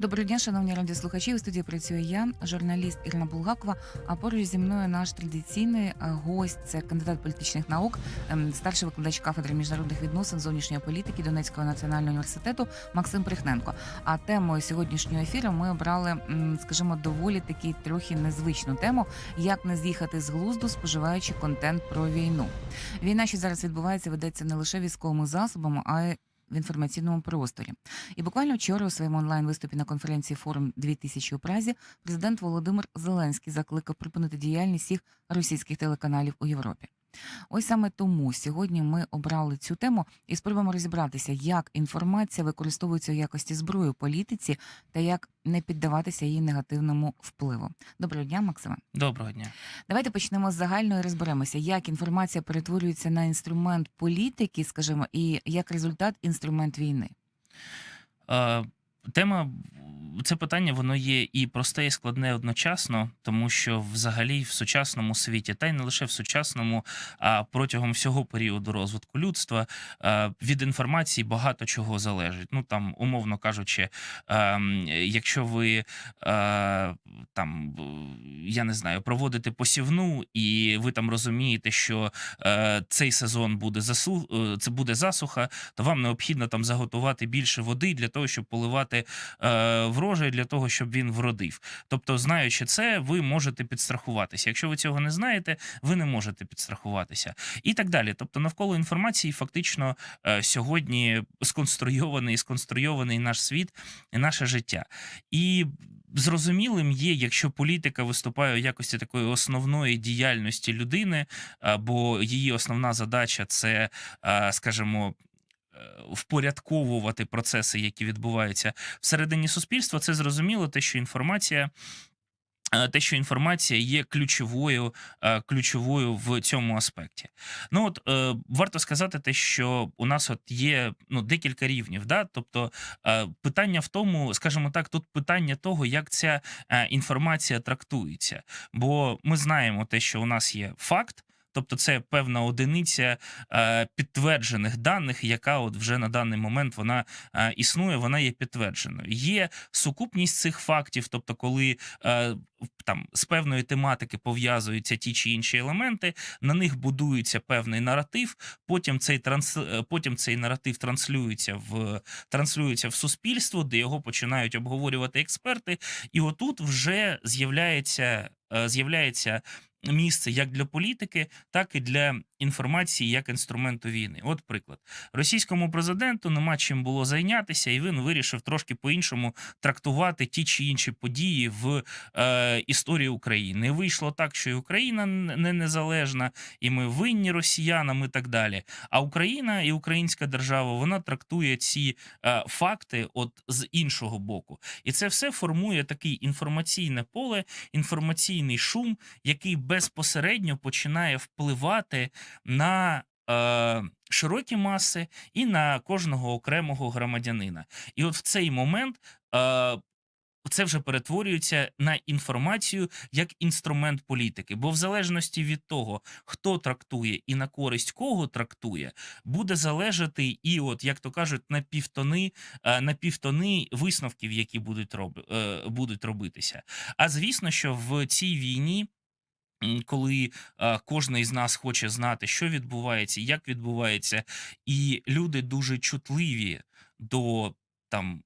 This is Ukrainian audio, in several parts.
Доброго дня, шановні радіослухачі. У студії працює я, журналіст Ірина Булгакова. А поруч зі мною наш традиційний е, гость це кандидат політичних наук, старший викладач кафедри міжнародних відносин зовнішньої політики Донецького національного університету Максим Прихненко. А темою сьогоднішнього ефіру ми обрали, скажімо, доволі таки трохи незвичну тему: як не з'їхати з глузду, споживаючи контент про війну. Війна, що зараз відбувається, ведеться не лише військовими засобами, а й в інформаційному просторі. І буквально вчора у своєму онлайн виступі на конференції Форум 2000 у Празі президент Володимир Зеленський закликав припинити діяльність всіх російських телеканалів у Європі. Ось саме тому сьогодні ми обрали цю тему і спробуємо розібратися, як інформація використовується у якості зброї у політиці та як не піддаватися її негативному впливу. Доброго дня, Максиме. Доброго дня. Давайте почнемо з загальної розберемося, як інформація перетворюється на інструмент політики, скажімо, і як результат інструмент війни. Е, Тема це питання воно є і просте, і складне одночасно, тому що взагалі в сучасному світі, та й не лише в сучасному, а протягом всього періоду розвитку людства е, від інформації багато чого залежить. Ну там, умовно кажучи, е, якщо ви е, там я не знаю, проводите посівну, і ви там розумієте, що е, цей сезон буде засу... це буде засуха, то вам необхідно там заготувати більше води для того, щоб поливати е, врожай, для того, щоб він вродив. Тобто, знаючи це, ви можете підстрахуватися. Якщо ви цього не знаєте, ви не можете підстрахуватися. І так далі. Тобто, навколо інформації фактично е, сьогодні сконструйований, сконструйований наш світ і наше життя. І Зрозумілим є, якщо політика виступає у якості такої основної діяльності людини, а, бо її основна задача це, а, скажімо, е, впорядковувати процеси, які відбуваються всередині суспільства. Це зрозуміло, те, що інформація. е, Те, що інформація є ключовою, е, ключовою в цьому аспекті. Ну от е, варто сказати, те, що у нас от є ну декілька рівнів. Да? Тобто е, питання в тому, скажімо так, тут питання того, як ця е, інформація трактується. Бо ми знаємо те, що у нас є факт. Тобто це певна одиниця е, підтверджених даних, яка от вже на даний момент вона е, існує, вона є підтвердженою. Є сукупність цих фактів, тобто, коли е, там з певної тематики пов'язуються ті чи інші елементи, на них будується певний наратив. Потім цей транс, потім цей наратив транслюється в транслюється в суспільство, де його починають обговорювати експерти. І отут вже з'являється з'являється місце як для політики, так і для інформації як інструменту війни. От приклад російському президенту нема чим було зайнятися, і він вирішив трошки по-іншому трактувати ті чи інші події в е, історії України. Вийшло так, що і Україна не незалежна, і ми винні росіянам, і так далі. А Україна і українська держава вона трактує ці е, факти от з іншого боку, і це все формує такий інформаційне поле, інформаційний шум, який безпосередньо починає впливати на е, широкі маси і на кожного окремого громадянина. І от в цей момент. Е, це вже перетворюється на інформацію як інструмент політики, бо в залежності від того, хто трактує і на користь кого трактує, буде залежати і, от як то кажуть, на півтони, е, на півтони висновків, які будуть роб, е, будуть робитися. А звісно, що в цій війні. Коли кожен із нас хоче знати, що відбувається, як відбувається, і люди дуже чутливі до там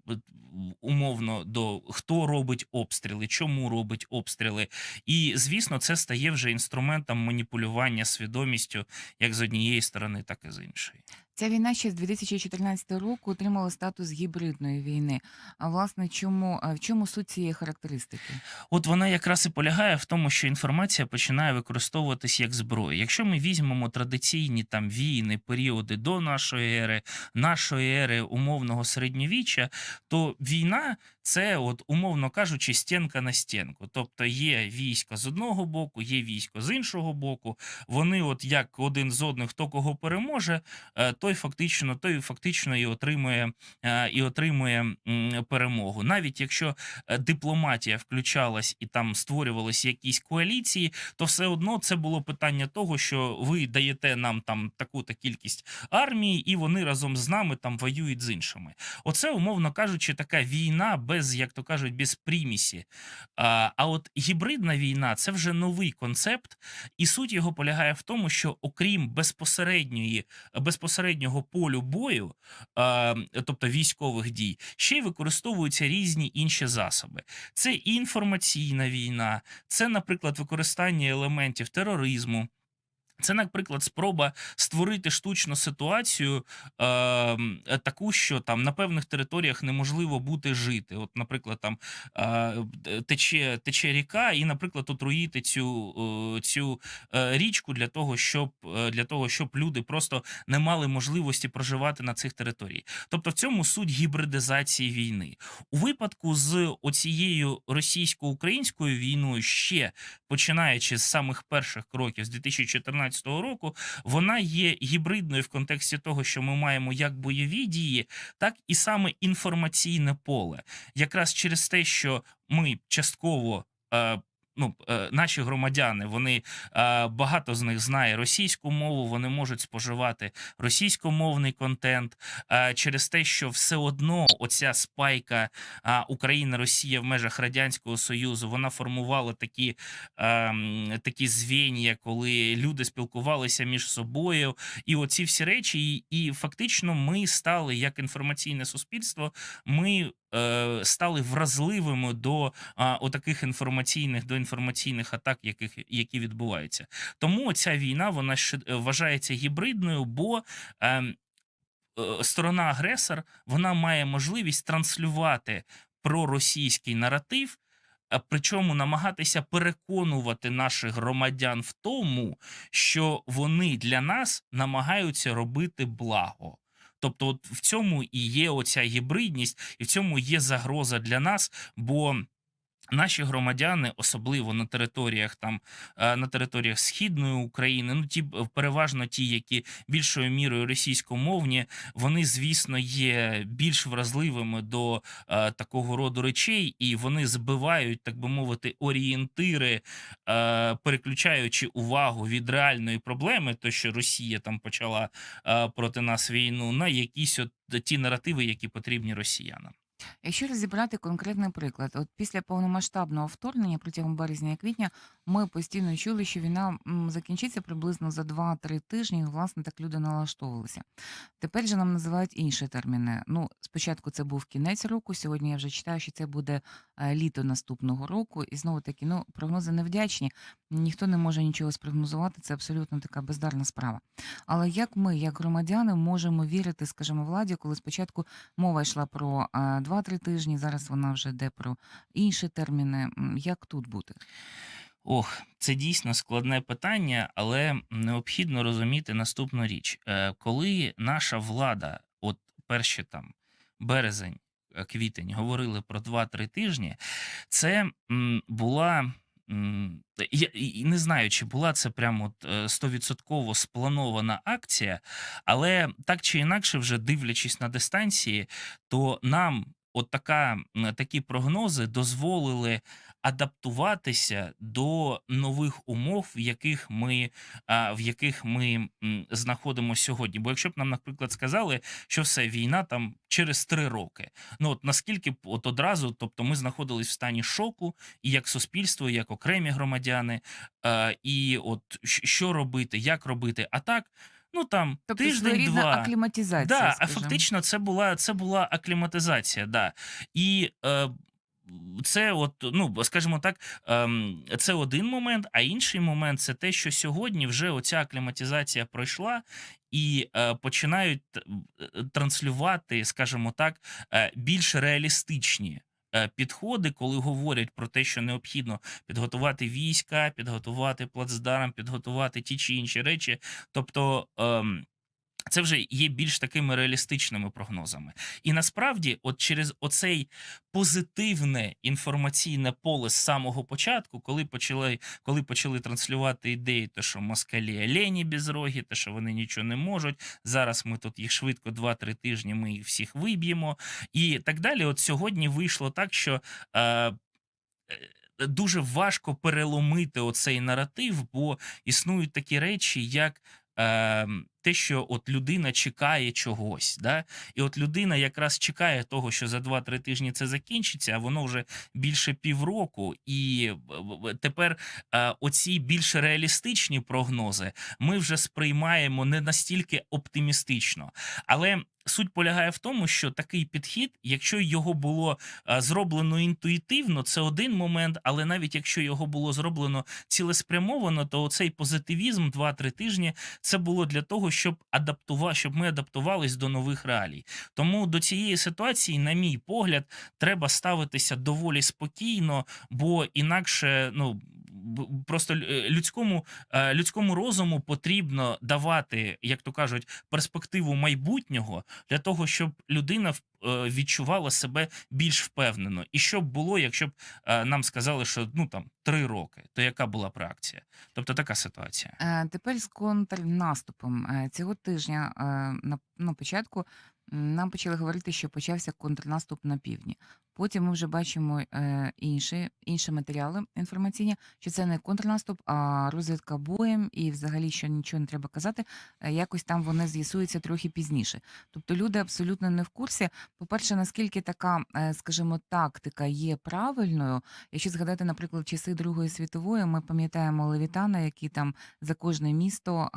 умовно до хто робить обстріли, чому робить обстріли, і звісно, це стає вже інструментом маніпулювання свідомістю як з однієї сторони, так і з іншої. Ця війна ще з 2014 року отримала статус гібридної війни. А власне, чому в чому суть цієї характеристики? От вона якраз і полягає в тому, що інформація починає використовуватись як зброя. Якщо ми візьмемо традиційні там війни, періоди до нашої ери, нашої ери умовного середньовіччя, то війна це, от умовно кажучи, стінка на стінку. Тобто є військо з одного боку, є військо з іншого боку. Вони, от як один з одних, хто кого переможе, е, той фактично, той фактично і отримує е, і отримує перемогу. Навіть якщо е, дипломатія включалась і там створювалися якісь коаліції, то все одно це було питання того, що ви даєте нам там таку-то кількість армії, і вони разом з нами там воюють з іншими. Оце, умовно кажучи, така війна без, як то кажуть, без примісі. А, а от гібридна війна це вже новий концепт, і суть його полягає в тому, що окрім безпосередньої безпосереднього полю бою, а, тобто військових дій, ще й використовуються різні інші засоби. Це інформаційна війна, це, наприклад, використання елементів тероризму. Це, наприклад, спроба створити штучну ситуацію, е, таку, що там на певних територіях неможливо бути жити. От, наприклад, там е, тече, тече ріка, і, наприклад, отруїти цю, е, цю е, річку для того, щоб е, для того, щоб люди просто не мали можливості проживати на цих територіях. Тобто, в цьому суть гібридизації війни. У випадку з оцією російсько-українською війною, ще починаючи з самих перших кроків з 2014 року, вона є гібридною в контексті того, що ми маємо як бойові дії, так і саме інформаційне поле. Якраз через те, що ми частково. Ну, е, наші громадяни, вони е, багато з них знає російську мову, вони можуть споживати російськомовний контент е, через те, що все одно оця спайка Україна, Росія в межах радянського союзу вона формувала такі, такі звенья, коли люди спілкувалися між собою, і оці всі речі, і, і фактично ми стали як інформаційне суспільство. Ми стали вразливими до а, отаких інформаційних до інформаційних атак, яких які відбуваються. Тому ця війна вона е, вважається гібридною, бо ем, е, сторона агресор вона має можливість транслювати проросійський наратив. а Причому намагатися переконувати наших громадян в тому, що вони для нас намагаються робити благо. Тобто, от в цьому і є оця гібридність, і в цьому є загроза для нас, бо Наші громадяни, особливо на територіях там е, на територіях східної України, ну ті е, переважно ті, які більшою мірою російськомовні, вони звісно є більш вразливими до е, такого роду речей, і вони збивають, так би мовити, орієнтири, е, переключаючи увагу від реальної проблеми, то що Росія там почала е, проти нас війну, на якісь от ті наративи, які потрібні росіянам. Якщо розібрати конкретний приклад, от після повномасштабного вторгнення протягом березня і квітня ми постійно чули, що війна закінчиться приблизно за 2-3 тижні. і, Власне, так люди налаштовувалися. Тепер же нам називають інші терміни. Ну, спочатку це був кінець року. Сьогодні я вже читаю, що це буде е, літо наступного року. І знову таки, ну прогнози невдячні. Ніхто не може нічого спрогнозувати. Це абсолютно така бездарна справа. Але як ми, як громадяни, можемо вірити, скажімо, владі, коли спочатку мова йшла про е, 2-3 тижні, зараз вона вже йде про інші терміни. Як тут бути? Ох, це дійсно складне питання, але необхідно розуміти наступну річ. Е, Коли наша влада, от перші там березень, е, квітень, говорили про 2-3 тижні, це була. М, Я і- не знаю, чи була це прямо от, е, стовідсотково спланована акція, але так чи інакше, вже дивлячись на дистанції, то нам от така, такі прогнози дозволили адаптуватися до нових умов, в яких ми, в яких ми знаходимося сьогодні. Бо якщо б нам, наприклад, сказали, що все війна там через три роки, ну от наскільки б от одразу, тобто ми знаходились в стані шоку, і як суспільство, і як окремі громадяни, і от що робити, як робити, а так. Ну там Тобто тиждень два акліматизація, Да, а фактично це була це була акліматизація. Да. І е, це, от, ну скажімо так, ем, це один момент. А інший момент це те, що сьогодні вже оця акліматизація пройшла. І е, починають е, транслювати, скажімо так, е, більш реалістичні е, підходи, коли говорять про те, що необхідно підготувати війська, підготувати плацдарм, підготувати ті чи інші речі. Тобто, ем, Це вже є більш такими реалістичними прогнозами. І насправді, от через оцей позитивне інформаційне поле з самого початку, коли почали, коли почали транслювати ідеї, те, що москалі олені безрогі, те, що вони нічого не можуть. Зараз ми тут їх швидко 2-3 тижні, ми їх всіх виб'ємо. І так далі. От сьогодні вийшло так, що. Е, е, Дуже важко переломити оцей наратив, бо існують такі речі, як е, те, що от людина чекає чогось. Да? І от людина якраз чекає того, що за 2-3 тижні це закінчиться, а воно вже більше півроку. І в- тепер е, оці більш реалістичні прогнози ми вже сприймаємо не настільки оптимістично. Але суть полягає в тому, що такий підхід, якщо його було е, зроблено інтуїтивно, це один момент, але навіть якщо його було зроблено цілеспрямовано, то цей позитивізм 2-3 тижні це було для того, щоб адаптува, щоб ми адаптувались до нових реалій. Тому до цієї ситуації, на мій погляд, треба ставитися доволі спокійно, бо інакше ну. Просто е, людському, е, людському розуму потрібно давати, як то кажуть, перспективу майбутнього для того, щоб людина е, відчувала себе більш впевнено. І що було, якщо б нам сказали, що ну там три роки, то яка була б реакція? Тобто така ситуація. Тепер з контрнаступом. Цього тижня на початку нам почали говорити, що почався контрнаступ на півдні. Потім ми вже бачимо е, інші, інші матеріали інформаційні, що це не контрнаступ, а розвідка боєм, і взагалі що нічого не треба казати. е, Якось там вони з'ясуються трохи пізніше. Тобто люди абсолютно не в курсі. По-перше, наскільки така, е, скажімо, тактика є правильною, Якщо згадати, наприклад, часи Другої світової, ми пам'ятаємо Левітана, який там за кожне місто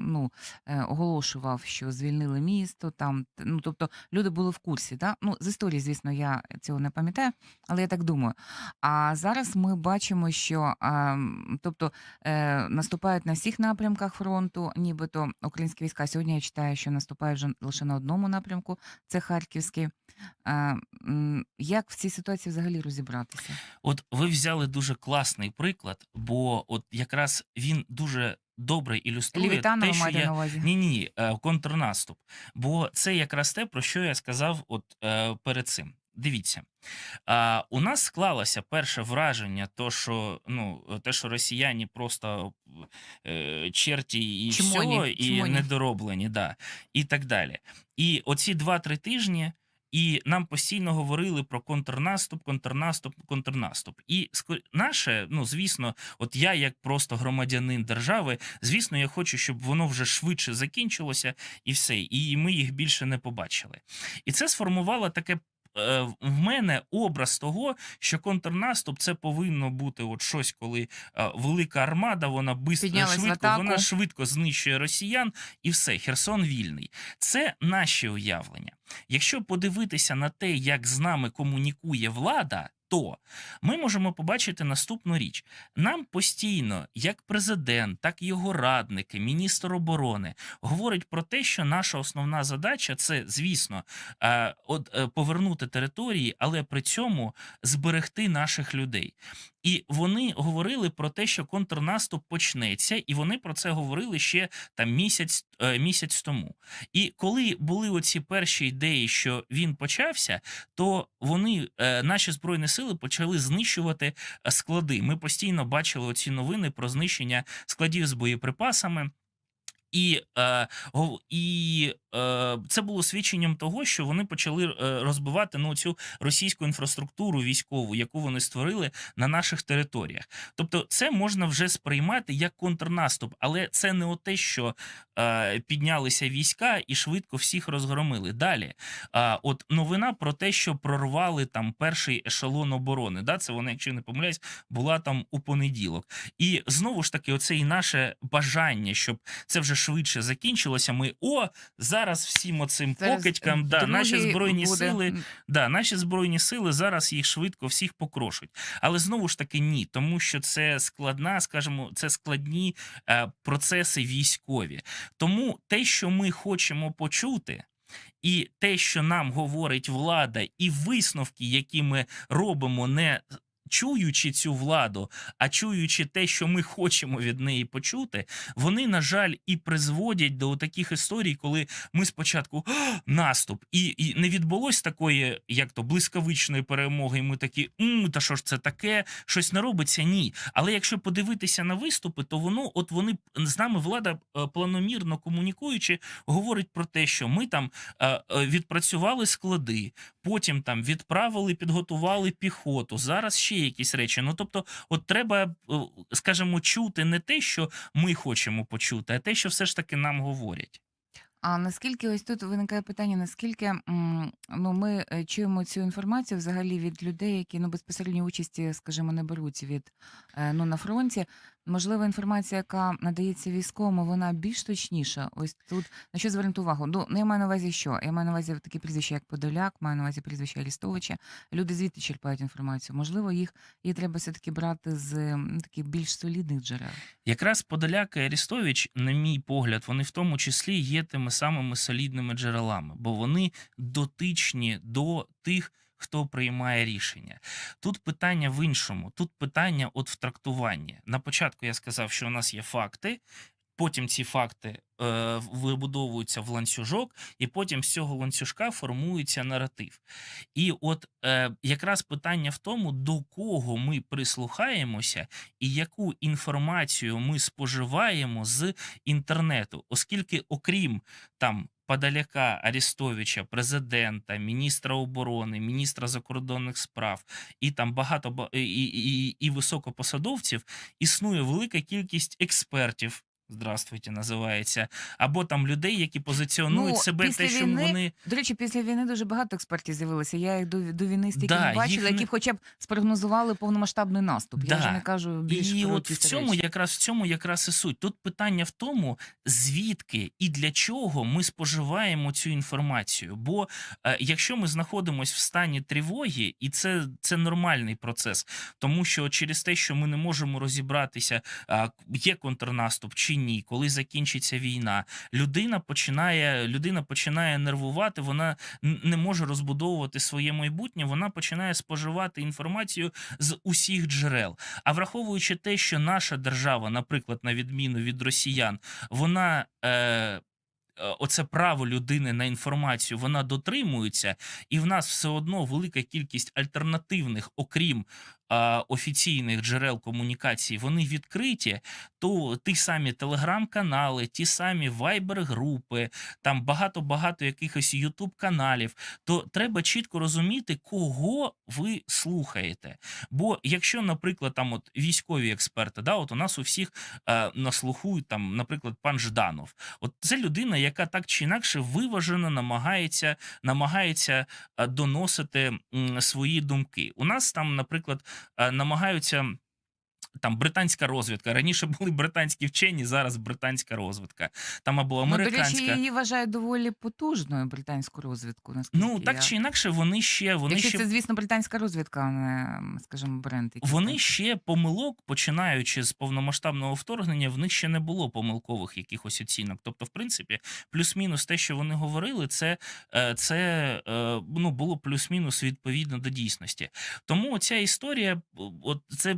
ну, оголошував, що звільнили місто. Там, ну, тобто люди були в курсі. Да? Ну, з історії, звісно, я цього не пам'ятаю, але я так думаю. А зараз ми бачимо, що а, тобто, е, наступають на всіх напрямках фронту, нібито українські війська. Сьогодні я читаю, що наступають вже лише на одному напрямку, це Харківський. Як в цій ситуації взагалі розібратися? От ви взяли дуже класний приклад, бо от якраз він дуже добре ілюструє Лівітана те, що я на увазі? ні, ні, ні, е, контрнаступ. Бо це якраз те, про що я сказав, от е, перед цим. Дивіться, а, у нас склалося перше враження, то що ну те, що росіяни просто е, черті і Чмоні, все, і чмоні. недороблені, да, і так далі. І оці 2-3 тижні. І нам постійно говорили про контрнаступ, контрнаступ, контрнаступ. І наше, ну звісно, от я, як просто громадянин держави, звісно, я хочу, щоб воно вже швидше закінчилося, і все, і ми їх більше не побачили. І це сформувало таке. Е, В мене образ того, що контрнаступ це повинно бути от щось, коли е, велика армада, вона бистро швидко, вона швидко знищує росіян, і все, Херсон вільний. Це наші уявлення. Якщо подивитися на те, як з нами комунікує влада, то ми можемо побачити наступну річ: нам постійно, як президент, так і його радники, міністр оборони, говорять про те, що наша основна задача це, звісно, е, е, повернути території, але при цьому зберегти наших людей. І вони говорили про те, що контрнаступ почнеться, і вони про це говорили ще там місяць, е, місяць тому. І коли були оці перші ідеї, що він почався, то вони, е, наші збройні сили, почали знищувати е, склади. Ми постійно бачили оці новини про знищення складів з боєприпасами. І, е, і це було свідченням того, що вони почали е, розбивати ну, цю російську інфраструктуру військову, яку вони створили на наших територіях. Тобто, це можна вже сприймати як контрнаступ, але це не те, що е, піднялися війська і швидко всіх розгромили. Далі, е, от новина про те, що прорвали там перший ешелон оборони. Да, це вона, якщо не помиляюсь, була там у понеділок. І знову ж таки, оце і наше бажання, щоб це вже швидше закінчилося. Ми о зараз всім оцим Зараз, покидькам, да, наші збройні буде. сили. Да, наші збройні сили зараз їх швидко всіх покрошуть. Але знову ж таки ні, тому що це складна, скажімо, це складні е, процеси військові. Тому те, що ми хочемо почути. І те, що нам говорить влада, і висновки, які ми робимо, не чуючи цю владу, а чуючи те, що ми хочемо від неї почути, вони, на жаль, і призводять до таких історій, коли ми спочатку наступ, і, і не відбулось такої, як то блискавичної перемоги. І ми такі «М, та що ж це таке? Щось не робиться? Ні. Але якщо подивитися на виступи, то воно, от вони з нами влада е, планомірно комунікуючи, говорить про те, що ми там е, е, відпрацювали склади, потім там відправили, підготували піхоту. Зараз ще якісь речі. Ну тобто, от треба, е, скажімо, чути не те, що ми хочемо почути, а те, що все ж таки нам говорять. А наскільки ось тут виникає питання, наскільки ну, ми е, чуємо цю інформацію взагалі від людей, які ну, безпосередньо участі, скажімо, не беруть від е, ну, на фронті. Можливо, інформація, яка надається військовому, вона більш точніша. Ось тут на що звернути увагу? Ну, ну, я маю на увазі, що я маю на увазі такі прізвища, як Подоляк, маю на увазі прізвища Арістовича. Люди звідти черпають інформацію. Можливо, їх її треба все таки брати з таких більш солідних джерел. Якраз Подоляк і Арістович, на мій погляд, вони в тому числі є тими самими солідними джерелами, бо вони дотичні до тих, хто приймає рішення. Тут питання в іншому. Тут питання от в трактуванні. На початку я сказав, що у нас є факти. Потім ці факти е, вибудовуються в ланцюжок, і потім з цього ланцюжка формується наратив. І от е, якраз питання в тому, до кого ми прислухаємося і яку інформацію ми споживаємо з інтернету, оскільки, окрім там Подаляка, Арістовича, президента, міністра оборони, міністра закордонних справ і там багато і, і, і, високопосадовців, існує велика кількість експертів. Здравствуйте, називається, або там людей, які позиціонують Ну, себе те, що війни вони До речі, після війни дуже багато експертів з'явилося. Я їх до, до війни стільки Да, не бачила, їх які б хоча б спрогнозували повномасштабний наступ. Я вже не кажу більш І от в цьому речі. якраз в цьому якраз і суть. Тут питання в тому, звідки і для чого ми споживаємо цю інформацію. Бо е, якщо ми знаходимося в стані тривоги, і це, це нормальний процес, тому що через те, що ми не можемо розібратися, а, є контрнаступ чи ні, коли закінчиться війна, людина починає, людина починає нервувати, вона не може розбудовувати своє майбутнє, вона починає споживати інформацію з усіх джерел. А враховуючи те, що наша держава, наприклад, на відміну від росіян, вона. Е, е, Оце право людини на інформацію вона дотримується, і в нас все одно велика кількість альтернативних, окрім офіційних джерел комунікації, вони відкриті. То ті самі телеграм-канали, ті самі вайбер-групи, там багато багато якихось ютуб каналів. То треба чітко розуміти, кого ви слухаєте. Бо якщо, наприклад, там от військові експерти, да, от у нас у всіх е, на слуху, там, наприклад, пан Жданов, от це людина, яка так чи інакше виважено намагається, намагається е, доносити м, свої думки. У нас там, наприклад, намагаються. Там британська розвідка. Раніше були британські вчені, зараз британська розвідка. Там або Ну, до речі, її вважають доволі потужною британську розвідку. Наскільки Ну так я... чи інакше, вони ще вони Якщо ще це, звісно, британська розвідка, а не, скажімо, бренд. якийсь Вони там. ще помилок, починаючи з повномасштабного вторгнення, в них ще не було помилкових якихось оцінок. Тобто, в принципі, плюс-мінус те, що вони говорили, це, е, це е, ну, було плюс-мінус відповідно до дійсності. Тому ця історія, от це.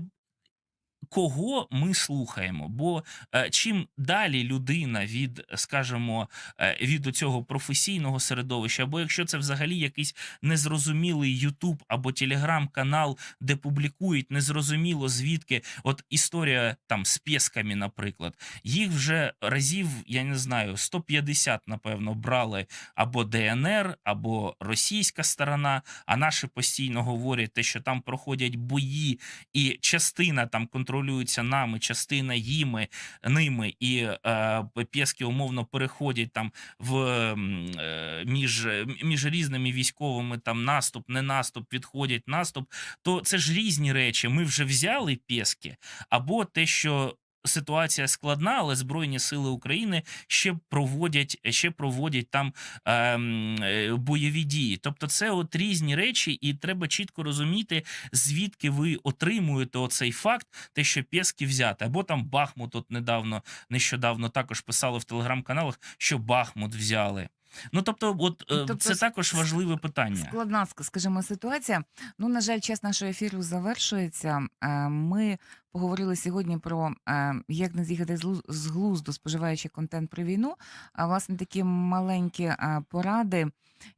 Кого ми слухаємо? Бо е, чим далі людина від, скажімо, е, від цього професійного середовища, або якщо це взагалі якийсь незрозумілий Ютуб або Телеграм-канал, де публікують незрозуміло звідки, от історія там з пєсками, наприклад, їх вже разів, я не знаю, 150, напевно, брали або ДНР, або російська сторона. А наші постійно говорять те, що там проходять бої, і частина там контролюється нами, частина їми, ними, і е, пєски умовно переходять там в е, між, між різними військовими там наступ, не наступ, відходять наступ. То це ж різні речі. Ми вже взяли пєски, або те, що. Ситуація складна, але Збройні Сили України ще проводять ще проводять там ем, е, бойові дії. Тобто, це от різні речі, і треба чітко розуміти, звідки ви отримуєте оцей факт, те, що Пєски взяти, або там Бахмут. От недавно нещодавно також писали в телеграм-каналах, що Бахмут взяли. Ну тобто, от е, Тобто це також важливе питання. Складна, ск- скажімо, ситуація. Ну, на жаль, час нашого ефіру завершується. Е, Ми поговорили сьогодні про е, як не з'їхати з глузду, споживаючи контент про війну. А власне такі маленькі е, поради,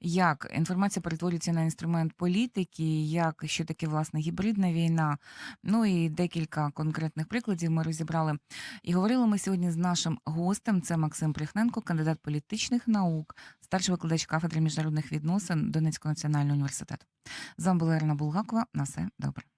як інформація перетворюється на інструмент політики, як що таке власне гібридна війна. Ну і декілька конкретних прикладів ми розібрали. І говорили ми сьогодні з нашим гостем. Це Максим Прихненко, кандидат політичних наук, старший викладач кафедри міжнародних відносин Донецького національного університету. З вами була Ірина Булгакова. На все добре.